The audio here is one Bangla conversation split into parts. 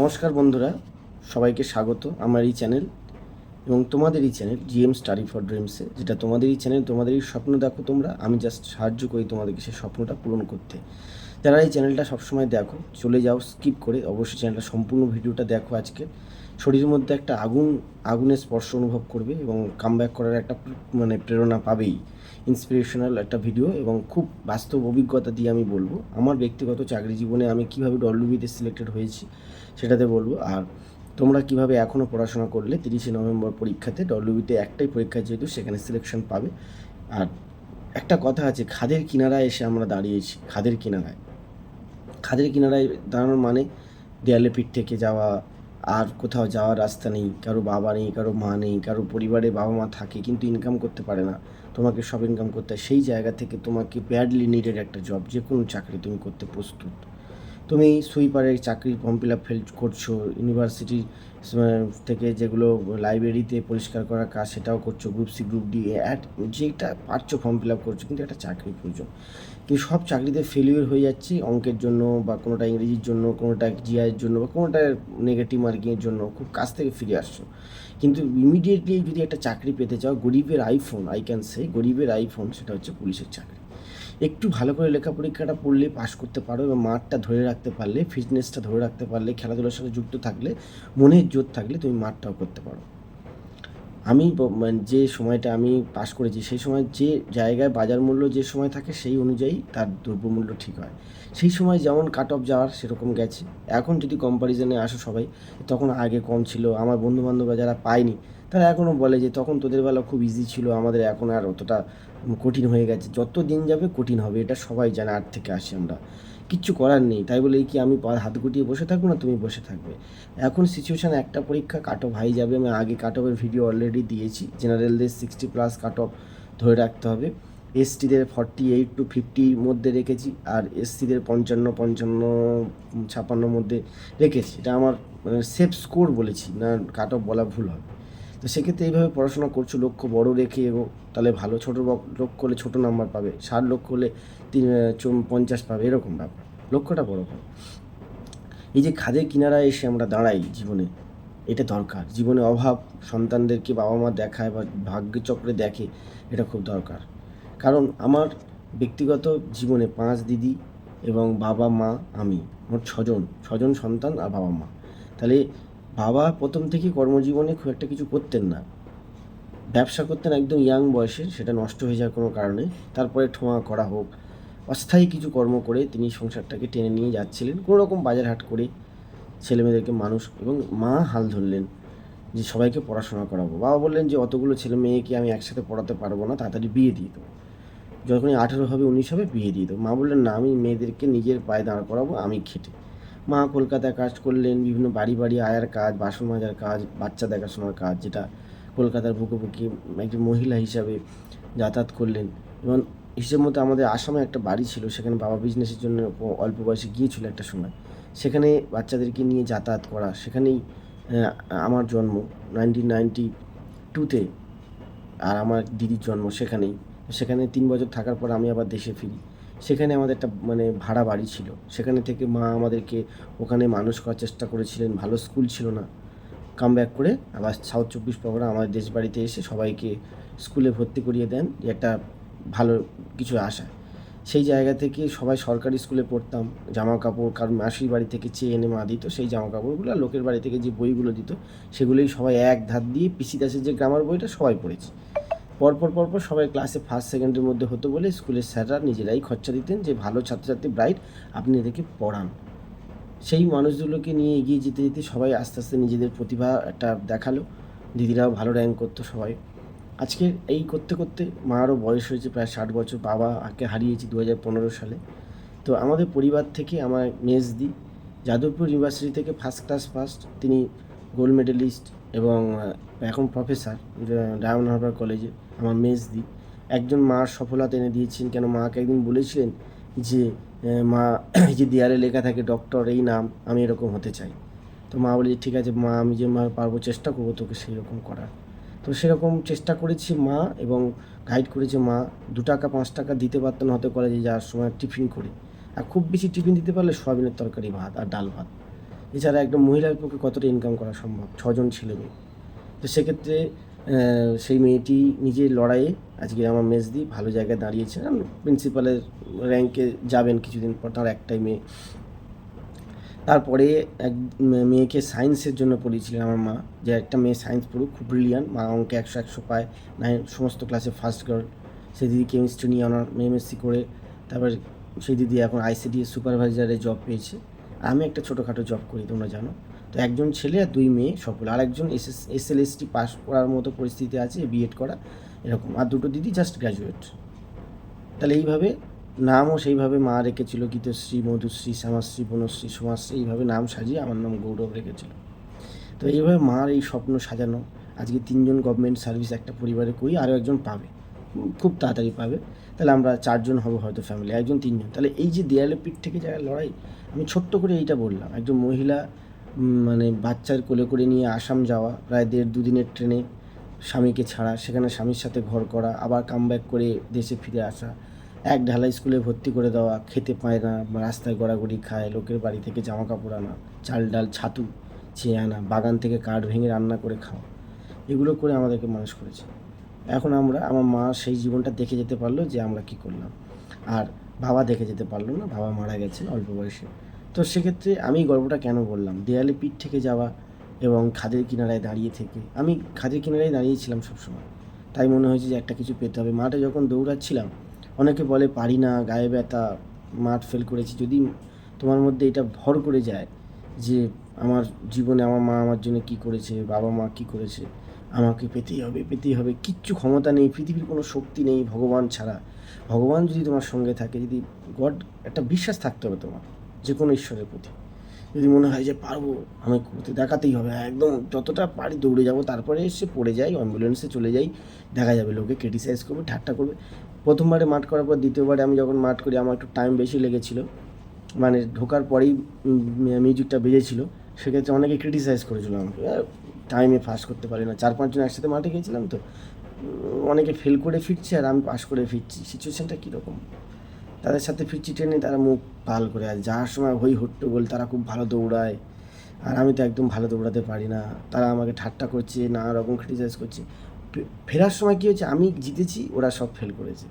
নমস্কার বন্ধুরা, সবাইকে স্বাগত আমার এই চ্যানেল এবং তোমাদের এই চ্যানেল জিএম স্টাডি ফর ড্রিমসে যেটা তোমাদের এই চ্যানেল তোমাদেরই স্বপ্ন দেখো তোমরা, আমি জাস্ট সাহায্য করি তোমাদেরকে সেই স্বপ্নটা পূরণ করতে। যারা এই চ্যানেলটা সবসময় দেখো, চলে যাও, স্কিপ করে অবশ্যই চ্যানেলটা সম্পূর্ণ ভিডিওটা দেখো আজকে। শরীরের মধ্যে একটা আগুন, আগুনের স্পর্শ অনুভব করবে এবং কামব্যাক করার একটা মানে প্রেরণা পাবেই। ইন্সপিরেশনাল একটা ভিডিও এবং খুব বাস্তব অভিজ্ঞতা দিয়ে আমি বলব। আমার ব্যক্তিগত চাকরি জীবনে আমি কীভাবে ডব্লিউবিতে সিলেক্টেড হয়েছি সেটাতে বলব। আর তোমরা কীভাবে এখনও পড়াশোনা করলে তিরিশে নভেম্বর পরীক্ষাতে ডব্লিউবিতে একটাই পরীক্ষা যেহেতু সেখানে সিলেকশন পাবে। আর একটা কথা আছে, খাদের কিনারায় এসে আমরা দাঁড়িয়েছি, খাদের কিনারায়। খাদের কিনারায় দাঁড়ানোর মানে দেয়ালে পিঠ থেকে যাওয়া আর কোথাও যাওয়ার রাস্তা নেই, কারও বাবা নেই, কারও মা নেই, কারও পরিবারে বাবা মা থাকে কিন্তু ইনকাম করতে পারে না। তোমাকে সব ইনকাম করতে হয়। সেই জায়গা থেকে তোমাকে ব্যাডলি নিডেড একটা জব যে কোনো চাকরি তুমি করতে প্রস্তুত। তুমি সুইপারের চাকরির ফর্ম ফিল আপ ফেল করছ ইউনিভার্সিটি থেকে যেগুলো লাইব্রেরিতে পরিষ্কার করার কাজ সেটাও করছ group C group D ad যেটা পারছ ফর্ম ফিল আপ করছ, কিন্তু একটা চাকরি প্রয়োজন। কিন্তু সব চাকরিতে ফেলিওর হয়ে যাচ্ছি, অঙ্কের জন্য বা কোনোটা ইংরেজির জন্য, কোনোটা জিআইয়ের জন্য বা কোনোটা নেগেটিভ মার্কিংয়ের জন্য খুব কাছ থেকে ফিরে আসছো। কিন্তু ইমিডিয়েটলি যদি একটা চাকরি পেতে চাও, গরিবের আইফোন আই ক্যান সে গরিবের আইফোন সেটা হচ্ছে পুলিশের চাকরি। একটু ভালো করে লেখা পরীক্ষাটা পড়লে পাশ করতে পারো এবং মাঠটা ধরে রাখতে পারলে ফিটনেসটা ধরে রাখতে পারলে, খেলাধুলার সাথে যুক্ত থাকলে, মনের জোর থাকলে তুমি মাঠটাও করতে পারো। আমি মানে যে সময়টা আমি পাস করেছি, সেই সময় যে জায়গায় বাজার মূল্য যে সময় থাকে, সেই অনুযায়ী তার দ্রব্যমূল্য ঠিক হয়। সেই সময় যেমন কাট অফ যাওয়ার সেরকম গেছে। এখন যদি কম্পারিজনে আসো সবাই, তখন আগে কম ছিল। আমার বন্ধু বান্ধবরা যারা পায়নি তারা এখনও বলে যে তখন তোদের বেলা খুব ইজি ছিল, আমাদের এখন আর অতটা কঠিন হয়ে গেছে। যত দিন যাবে কঠিন হবে, এটা সবাই জানে, আট থেকে আসি আমরা। কিচ্ছু করার নেই। তাই বলে কি, আমি হাত গুটিয়ে বসে থাকব না, তুমি বসে থাকবে? এখন সিচুয়েশান একটা পরীক্ষা কাট অফ হাই যাবে। আমি আগে কাট অফের ভিডিও অলরেডি দিয়েছি। জেনারেলদের সিক্সটি প্লাস কাট অফ ধরে রাখতে হবে। এসটিদের ফর্টি এইট টু ফিফটির মধ্যে রেখেছি আর এসসিদের পঞ্চান্ন পঞ্চান্ন ছাপান্নর মধ্যে রেখেছি। এটা আমার মানে সেফ স্কোর বলেছি। না কাট অফ বলা ভুল হবে। তো সেক্ষেত্রে এইভাবে পড়াশোনা করছ, লক্ষ্য বড় রেখে এগো তাহলে ভালো ছোটো লক্ষ্য হলে ছোটো নাম্বার পাবে, ষাট লক্ষ্য হলে তিন পঞ্চাশ পাবে, এরকম ব্যাপার। লক্ষ্যটা বড় করো। এই যে খাদের কিনারায় এসে আমরা দাঁড়াই জীবনে, এটা দরকার। জীবনে অভাব, সন্তানদেরকে বাবা মা দেখায় বা ভাগ্যচক্রে দেখে, এটা খুব দরকার। কারণ আমার ব্যক্তিগত জীবনে পাঁচ দিদি এবং বাবা মা আমি, মোট ছজন ছজন সন্তান আর বাবা মা। তাহলে বাবা প্রথম থেকে কর্মজীবনে খুব একটা কিছু করতেন না। ব্যবসা করতেন একদম ইয়াং বয়সে, সেটা নষ্ট হয়ে যাওয়ার কোনো কারণে। তারপরে ঠোঁয়া করা হোক, অস্থায়ী কিছু কর্ম করে তিনি সংসারটাকে টেনে নিয়ে যাচ্ছিলেন, কোনো রকম বাজার হাট করে ছেলেমেয়েদেরকে মানুষ এবং মা হাল ধরলেন যে সবাইকে পড়াশোনা করাবো। বাবা বললেন যে অতগুলো ছেলে মেয়েকে আমি একসাথে পড়াতে পারব না, তাড়াতাড়ি বিয়ে দিয়ে দেবো। যখনই আঠেরো হবে, উনিশ হবে, বিয়ে দিয়ে দেবো। মা বললেন, না, আমি মেয়েদেরকে নিজের পায়ে দাঁড় করাবো, আমি খেটে। মা কলকাতায় কাজ করলেন, বিভিন্ন বাড়ি বাড়ি আয়ার কাজ, বাসন মাজার কাজ, বাচ্চা দেখাশোনার কাজ, যেটা কলকাতার বুকে বুকে একজন মহিলা হিসাবে যাতায়াত করলেন। এবং হিসেব মতো আমাদের আসামে একটা বাড়ি ছিল, সেখানে বাবা বিজনেসের জন্য অল্প বয়সে গিয়েছিল একটা সময়। সেখানে বাচ্চাদেরকে নিয়ে যাতায়াত করা, সেখানেই আমার জন্ম নাইনটিন নাইনটি টুতে আর আমার দিদির জন্ম সেখানেই। সেখানে তিন বছর থাকার পর আমি আবার দেশে ফিরি। সেখানে আমাদের একটা মানে ভাড়া বাড়ি ছিল। সেখানে থেকে মা আমাদেরকে ওখানে মানুষ করার চেষ্টা করেছিলেন, ভালো স্কুল ছিল না। কাম ব্যাক করে আবার সাউথ চব্বিশ পরগনা আমাদের দেশ বাড়িতে এসে সবাইকে স্কুলে ভর্তি করিয়ে দেন একটা ভালো কিছু আশা। সেই জায়গা থেকে সবাই সরকারি স্কুলে পড়তাম জামা কাপড় কারণ মাসির বাড়ি থেকে চেয়ে এনে মা দিত, সেই জামা কাপড়গুলো লোকের বাড়ি থেকে যে বইগুলো দিত, সেগুলোই সবাই এক ধার দিয়ে পিসি দাসের যে গ্রামার বইটা সবাই পড়েছি। পরপর পরপর সবাই ক্লাসে ফার্স্ট সেকেন্ডের মধ্যে হতো বলে স্কুলের স্যাররা নিজেরাই খরচা দিতেন যে ভালো ছাত্রছাত্রী ব্রাইট আপনি এদেরকে পড়ান। সেই মানুষগুলোকে নিয়ে এগিয়ে যেতে যেতে সবাই আস্তে আস্তে নিজেদের প্রতিভা একটা দেখাল। দিদিরাও ভালো র্যাঙ্ক করতো সবাই। আজকে এই করতে করতে মারও বয়স হয়েছে, প্রায় ষাট বছর বাবা বাবাকে হারিয়েছি দু হাজার পনেরো সালে। তো আমাদের পরিবার থেকে আমার মেজদি, যাদবপুর ইউনিভার্সিটি থেকে ফার্স্ট ক্লাস ফার্স্ট তিনি গোল্ড মেডেলিস্ট এবং এখন প্রফেসর ডায়মন্ড হারবার কলেজে আমার মেজদি, একজন মার সফলতা এনে দিয়েছেন। কেন মাকে একদিন বলেছিলেন যে মা যে দেয়ালে লেখা থাকে, ডক্টর, এই নাম, আমি এরকম হতে চাই। তো মা বলেছে ঠিক আছে, মা, আমি যে মা পারব, চেষ্টা করব তোকে সেই রকম করার। তো সেরকম চেষ্টা করেছি মা এবং গাইড করেছে মা। দু টাকা, পাঁচ টাকা দিতে পারতেন হয়তো কলেজে যাওয়ার সময় টিফিন করে। আর খুব বেশি টিফিন দিতে পারলে সয়াবিনের তরকারি, ভাত আর ডাল ভাত। এছাড়া একদম মহিলার পক্ষে কতটা ইনকাম করা সম্ভব? ছজন ছেলে মেয়ে তো সেক্ষেত্রে সেই মেয়েটি নিজের লড়াইয়ে আজকে আমার মেজদি ভালো জায়গায় দাঁড়িয়েছে। প্রিন্সিপালের র্যাঙ্কে যাবেন কিছুদিন পর, তার একটাই মেয়ে। তারপরে এক মেয়েকে সায়েন্সের জন্য পড়িয়েছিলেন আমার মা, যে একটা মেয়ে সায়েন্স পড়ুক, খুব ব্রিলিয়ান মা অঙ্কে একশো একশো পায় নাইন সমস্ত ক্লাসে ফার্স্ট গার্ল সেই দিদি কেমিস্ট্রি নিয়ে অনার এমএসসি করে, তারপর সেই দিদি এখন আইসিডি সুপারভাইজারে জব পেয়েছে। আমি একটা ছোটোখাটো জব করি, তোমরা জানো। তো একজন ছেলে আর দুই মেয়ে সফল আর একজন এস এস এল পাস করার মতো পরিস্থিতি আছে বিএড করা, এরকম। আর দুটো দিদি জাস্ট গ্র্যাজুয়েট তাহলে এইভাবে নামও সেইভাবে মা রেখেছিল, গীতশ্রী, মধুশ্রী, শ্যামাশ্রী, বনশ্রী, সোমাশ্রী, এইভাবে নাম সাজিয়ে আমার নাম গৌরব রেখেছিল। তো এইভাবে মার এই স্বপ্ন সাজানো, আজকে তিনজন গভর্নমেন্ট সার্ভিস একটা পরিবারে করি, আরও একজন পাবে, খুব তাড়াতাড়ি পাবে। তাহলে আমরা চারজন হব হয়তো ফ্যামিলি একজন তিনজন। তাহলে এই যে দেয়ালে পিঠ থেকে যারা লড়াই, আমি ছোট্ট করে এইটা বললাম, একজন মহিলা মানে বাচ্চার কোলে করে নিয়ে আসাম যাওয়া, প্রায় দেড় দুদিনের ট্রেনে স্বামীকে ছাড়া, সেখানে স্বামীর সাথে ঘর করা, আবার কামব্যাক করে দেশে ফিরে আসা, এক ঢালাই স্কুলে ভর্তি করে দেওয়া, খেতে পায় না, রাস্তায় গড়াগড়ি খায়, লোকের বাড়ি থেকে জামা কাপড় আনা, চাল ডাল, ছাতু চেয়ে আনা, বাগান থেকে কাঠ ভেঙে রান্না করে খাওয়া, এগুলো করে আমাদেরকে মানুষ করেছে। এখন আমরা, আমার মা সেই জীবনটা দেখে যেতে পারল যে আমরা কি করলাম। আর বাবা দেখে যেতে পারল না, বাবা মারা গেছেন অল্প বয়সে। তো সেক্ষেত্রে আমি গল্পটা কেন বললাম? দেয়ালে পিঠ থেকে যাওয়া এবং খাদের কিনারায় দাঁড়িয়ে থেকে। আমি খাদের কিনারায় দাঁড়িয়েছিলাম সবসময়। তাই মনে হয়েছে যে একটা কিছু পেতে হবে। মাঠে যখন দৌড়াচ্ছিলাম, অনেকে বলে, পারি না, গায়ে ব্যথা, মাঠ ফেল করেছি। যদি তোমার মধ্যে এটা ভর করে যায় যে আমার জীবনে আমার মা আমার জন্য কি করেছে, বাবা মা কি করেছে, আমাকে পেতেই হবে পেতেই হবে, কিচ্ছু ক্ষমতা নেই, পৃথিবীর কোনো শক্তি নেই, ভগবান ছাড়া। ভগবান যদি তোমার সঙ্গে থাকে, যদি গড, একটা বিশ্বাস থাকতে হবে তোমার। যে কোনো ঈশ্বরের প্রতি। যদি মনে হয় যে পারব আমি করতে দেখাতেই হবে। একদম যতটা পারি দৌড়ে যাব, তারপরে এসে পড়ে যাই, অ্যাম্বুলেন্সে চলে যাই, দেখা যাবে লোকে ক্রিটিসাইজ করবে, ঠাট্টা করবে। প্রথমবারে মাঠ করার পর দ্বিতীয়বারে আমি যখন মাঠ করি, আমার একটু টাইম বেশি লেগেছিল। মানে ঢোকার পরেই মিউজিকটা বেজেছিল। সেক্ষেত্রে অনেকে ক্রিটিসাইজ করেছিল আমাকে। টাইমে পাস করতে পারি না। চার পাঁচজন একসাথে মাঠে গিয়েছিলাম তো, অনেকে ফেল করে ফিরছে আর আমি পাস করে ফিরছি। সিচুয়েশানটা কীরকম? তাদের সাথে ফিরছি ট্রেনে, তারা মুখ পাল করে আর যাওয়ার সময় হই হট্টগোল তারা খুব ভালো দৌড়ায়। আর আমি তো একদম ভালো দৌড়াতে পারি না। তারা আমাকে ঠাট্টা করছে, নানা রকম ক্রিটিসাইজ করছে। ফেরার সময় কী হয়েছে? আমি জিতেছি, ওরা সব ফেল করেছে।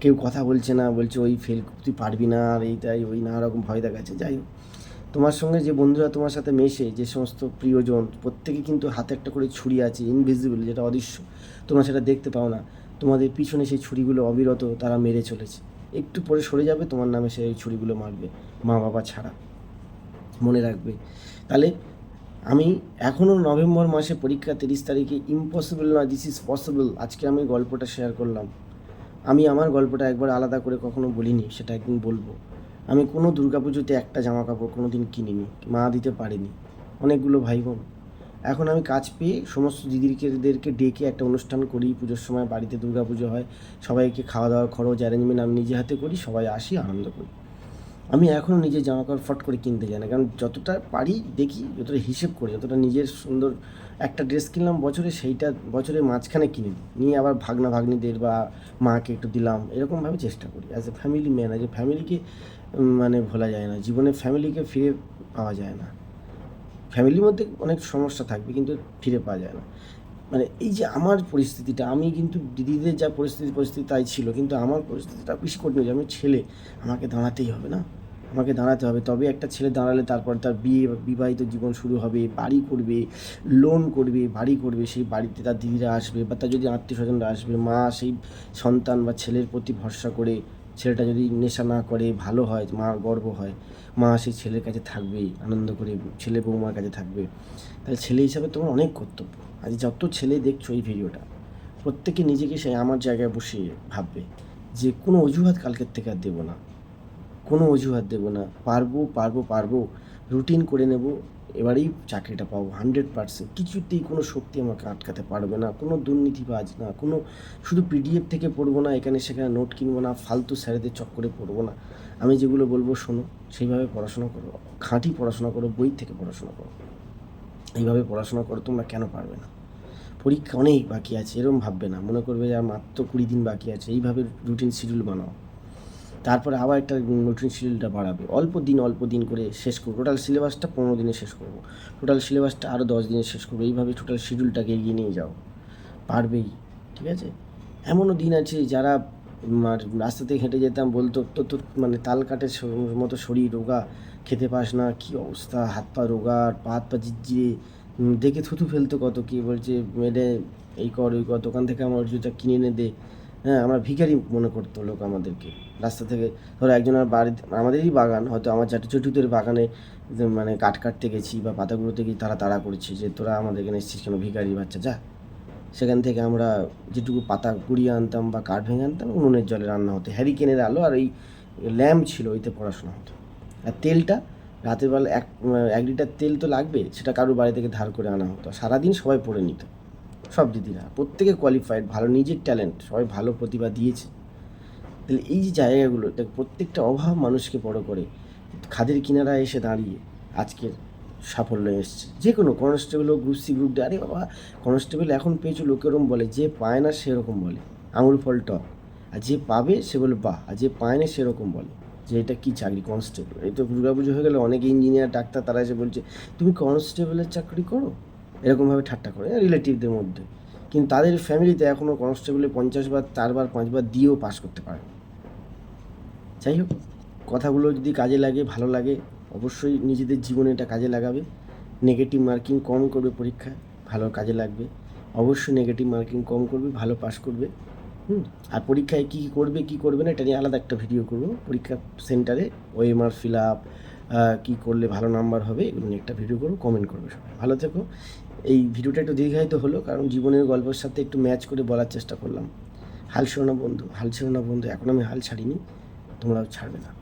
কেউ কথা বলছে না, বলছে ওই ফেল তুই পারবি না, আর এইটাই ওই নানা রকম ভয় দেখাচ্ছে। যাই হোক, তোমার সঙ্গে যে বন্ধুরা তোমার সাথে মেশে, যে সমস্ত প্রিয়জন, প্রত্যেকে কিন্তু হাতে একটা করে ছুরি আছে ইনভিজিবল যেটা অদৃশ্য। তোমরা সেটা দেখতে পাও না। তোমাদের পিছনে সেই ছুরিগুলো অবিরত তারা মেরে চলেছে। একটু পরে সরে যাবে, তোমার নামে সেই ছুরিগুলো মারবে, মা বাবা ছাড়া। মনে রাখবে। তাহলে আমি এখনও নভেম্বর মাসে পরীক্ষা তিরিশ তারিখে ইম্পসিবল নয় দিস ইজ পসিবল আজকে আমি গল্পটা শেয়ার করলাম। আমি আমার গল্পটা একবার আলাদা করে কখনো বলিনি, সেটা একদিন বলব। আমি কোনো দুর্গাপুজোতে একটা জামা কাপড় কোনো দিন কিনিনি, মা দিতে পারেনি। অনেকগুলো ভাই বোন। এখন আমি কাজ পেয়ে সমস্ত দিদিদেরকে ডেকে একটা অনুষ্ঠান করি, পুজোর সময় বাড়িতে দুর্গা পুজো হয়, সবাইকে খাওয়া দাওয়ার খরচ অ্যারেঞ্জমেন্ট আমি নিজে হাতে করি, সবাই আসি, আনন্দ করি। আমি এখনও নিজের জামা কাপড় ফট করে কিনতে যাই না, কারণ যতটা পারি দেখি, যতটা হিসেব করি, যতটা নিজের সুন্দর একটা ড্রেস কিনলাম বছরে, সেইটা বছরের মাঝখানে কিনে নিয়ে আবার ভাগনা ভাগ্নিদের বা মাকে একটু দিলাম, এরকমভাবে চেষ্টা করি। As a family man as a ফ্যামিলিকে মানে ভোলা যায় না জীবনে ফ্যামিলিকে ফিরে পাওয়া যায় না। ফ্যামিলির মধ্যে অনেক সমস্যা থাকবে, কিন্তু ফিরে পাওয়া যায় না। মানে এই যে আমার পরিস্থিতিটা, আমি কিন্তু দিদিদের যা পরিস্থিতি পরিস্থিতি তাই ছিল, কিন্তু আমার পরিস্থিতিটা বেশি কঠিন আমি ছেলে, আমাকে দাঁড়াতেই হবে না। আমাকে দাঁড়াতে হবে, তবে একটা ছেলে দাঁড়ালে তারপর তার বিয়ে, বিবাহিত জীবন শুরু হবে, বাড়ি করবে লোন করবে, বাড়ি করবে, সেই বাড়িতে তার দিদিরা আসবে, বা তার যদি আত্মীয় স্বজনরা আসবে, মা, সেই সন্তান বা ছেলের প্রতি ভরসা করে ছেলেটা যদি নেশা না করে, ভালো হয় মার গর্ব হয়, মা সেই ছেলের কাছে থাকবেই, আনন্দ করে ছেলে বৌমার কাছে থাকবে। তাহলে ছেলে হিসাবে তোমার অনেক কর্তব্য। আজ যত ছেলে দেখছ এই ভিডিওটা, প্রত্যেকে নিজেকে সেই আমার জায়গায় বসে ভাববে যে কোনো অজুহাত কালকের থেকে আর দেবো না। কোনো অজুহাত দেবো না। পারব পারব পারব রুটিন করে নেব এবারেই চাকরিটা পাবো হান্ড্রেড পার্সেন্ট। কিছুতেই কোনো শক্তি আমাকে আটকাতে পারবে না। কোনো দুর্নীতিবাজ না। কোনো শুধু পিডিএফ থেকে পড়ব না, এখানে সেখানে নোট কিনবো না, ফালতু স্যারেদের চক্করে পড়ব না। আমি যেগুলো বলব শোনো, সেইভাবে পড়াশোনা করো। খাঁটি পড়াশোনা করো, বই থেকে পড়াশোনা করো। এইভাবে পড়াশোনা করো, তোমরা কেন পারবে না? পরীক্ষা অনেক বাকি আছে এরকম ভাববে না। মনে করবে যে আর মাত্র কুড়ি দিন বাকি আছে। এইভাবে রুটিন শিডিউল বানাও। তারপরে আবার একটা নতুন শিডিউলটা বাড়াবে। অল্প দিন অল্প দিন করে শেষ করব। টোটাল সিলেবাসটা পনেরো দিনে শেষ করব। টোটাল সিলেবাসটা আরও দশ দিনে শেষ করব। এইভাবে টোটাল শিডিউলটাকে এগিয়ে নিয়ে যাও। পারবেই, ঠিক আছে? এমনও দিন আছে যারা রাস্তা থেকে হেঁটে যেতাম, বলতো তো তো মানে তাল কাটে মতো শরীর, রোগা, খেতে পাস না, কী অবস্থা? হাত পা রোগা, পা হাত পা জিজিয়ে দেখে থুতু ফেলতো কত, কি বলছে, মেরে, এই কর, ওই কর, দোকান থেকে আমার জুতা কিনে এনে দে। হ্যাঁ আমরা ভিখারি মনে করতো লোক আমাদেরকে। রাস্তা থেকে ধরো একজনের বাড়ি আমাদেরই বাগান, হয়তো আমার চাটুচুটুদের বাগানে মানে কাঠ কাটতে গেছি বা পাতাগুলোতে গিয়ে তারা তাড়া করেছে যে তোরা আমাদের এখানে এসেছিস কেন ভিখারি বাচ্চা, যা। সেখান থেকে আমরা যেটুকু পাতা কুড়িয়ে আনতাম বা কাঠ ভেঙে আনতাম, উনুনের জলে রান্না হতো। হ্যারিকেনের আলো আর এই ল্যাম্প ছিল, ওইতে পড়াশোনা হতো। আর তেলটা, রাতের বেলা এক এক লিটার তেল তো লাগবে, সেটা কারোর বাড়ি থেকে ধার করে আনা হতো। সারাদিন সবাই পড়ে নিত। সব দিদিরা প্রত্যেকে কোয়ালিফাইড ভালো নিজের ট্যালেন্ট সবাই ভালো প্রতিভা দিয়েছে। তাহলে এই যে জায়গাগুলো, দেখ প্রত্যেকটা অভাব মানুষকে বড় করে, খাদের কিনারা এসে দাঁড়িয়ে আজকের সাফল্য এসছে। যে কোনো কনস্টেবল হোক গ্রুপ সি গ্রুপ ডি আরে বাবা কনস্টেবল এখন পেয়েছ লোকে ওরকম বলে, যে পায় না সেরকম বলে, আঙুল ফল টপ আর যে পাবে সে বলে, বাহ! আর যে পায় না সেরকম বলে। যে এটা কী চাকরি? কনস্টেবল এই তো দুর্গাপুজো হয়ে গেলে, অনেক ইঞ্জিনিয়ার ডাক্তার, তারা এসে বলছে, তুমি কনস্টেবলের চাকরি করো? এরকমভাবে ঠাট্টা করে রিলেটিভদের মধ্যে। কিন্তু তাদের ফ্যামিলিতে এখনও কনস্টেবলে পঞ্চাশ বার চারবার পাঁচবার দিয়েও পাস করতে পারে যাই হোক, কথাগুলো যদি কাজে লাগে, ভালো লাগে, অবশ্যই নিজেদের জীবনে এটা কাজে লাগাবে। নেগেটিভ মার্কিং কম করবে পরীক্ষায়, ভালো কাজে লাগবে। অবশ্যই নেগেটিভ মার্কিং কম করবে, ভালো পাস করবে। হুম, আর পরীক্ষায় কী কী করবে কী করবে না, এটা নিয়ে আলাদা একটা ভিডিও করব। পরীক্ষা সেন্টারে ওএমআর ফিল আপ কী করলে ভালো নাম্বার হবে, এগুলো নিয়ে একটা ভিডিও করব কমেন্ট করবে সবাই। ভালো থেকো। এই ভিডিওটা একটু দীর্ঘায়িত হলো, কারণ জীবনের গল্পের সাথে একটু ম্যাচ করে বলার চেষ্টা করলাম। হাল ছেড়ো না বন্ধু, হাল ছেড়ো না বন্ধু, এখন আমি হাল ছাড়িনি, তোমরাও ছাড়বে না।